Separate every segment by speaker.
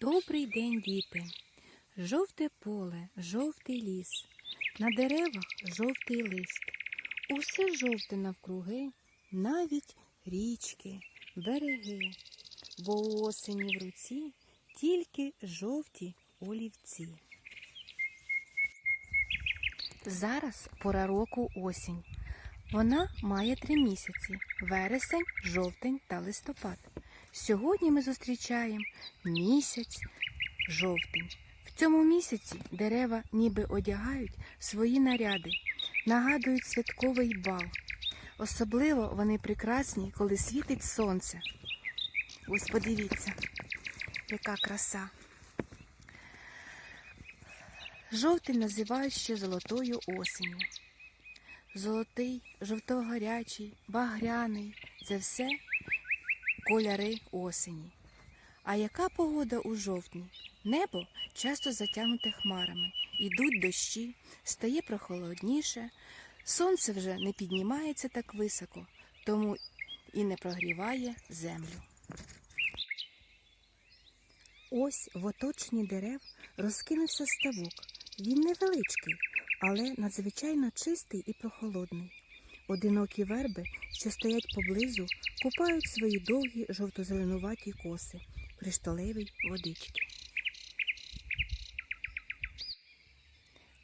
Speaker 1: Добрий день, діти! Жовте поле, жовтий ліс, на деревах жовтий лист. Усе жовте навкруги, навіть річки, береги, бо у осені в руці тільки жовті олівці. Зараз пора року осінь. Вона має три місяці вересень, жовтень та листопад. Сьогодні ми зустрічаємо місяць жовтень. В цьому місяці дерева ніби одягають свої наряди, нагадують святковий бал. Особливо вони прекрасні, коли світить сонце. Ось подивіться, яка краса. Жовтень називають ще золотою осінню. Золотий, жовто-гарячий, багряний це все кольори осені. А яка погода у жовтні? Небо часто затягнуте хмарами, ідуть дощі, стає прохолодніше, сонце вже не піднімається так високо, тому і не прогріває землю. Ось в оточенні дерев розкинувся ставок. Він невеличкий, але надзвичайно чистий і прохолодний. Одинокі верби, що стоять поблизу, купають свої довгі жовто-зеленуваті коси при шталевій водичці.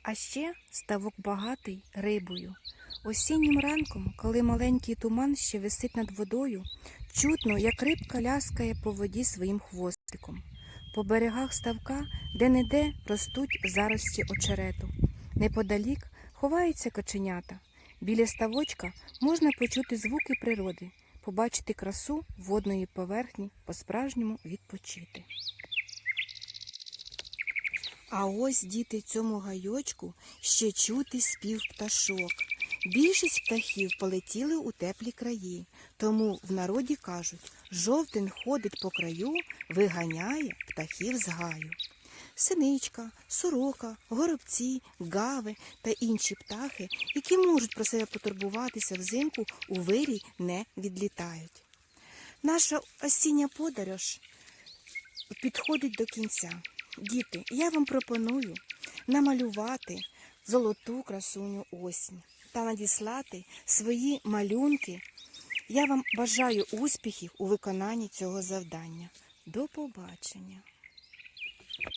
Speaker 1: А ще ставок багатий рибою. Осіннім ранком, коли маленький туман ще висить над водою, чутно, як рибка ляскає по воді своїм хвостиком. По берегах ставка де-не-де ростуть зарості очерету. Неподалік ховаються коченята. Біля ставочка можна почути звуки природи, побачити красу водної поверхні, по-справжньому відпочити. А ось діти цьому гайочку ще чути спів пташок. Більшість птахів полетіли у теплі краї, тому в народі кажуть, жовтень ходить по краю, виганяє птахів з гаю. Синичка, сорока, горобці, гави та інші птахи, які можуть про себе потурбуватися взимку, у вирій не відлітають. Наша осіння подорож підходить до кінця. Діти, я вам пропоную намалювати золоту красуню осінь та надіслати свої малюнки. Я вам бажаю успіхів у виконанні цього завдання. До побачення!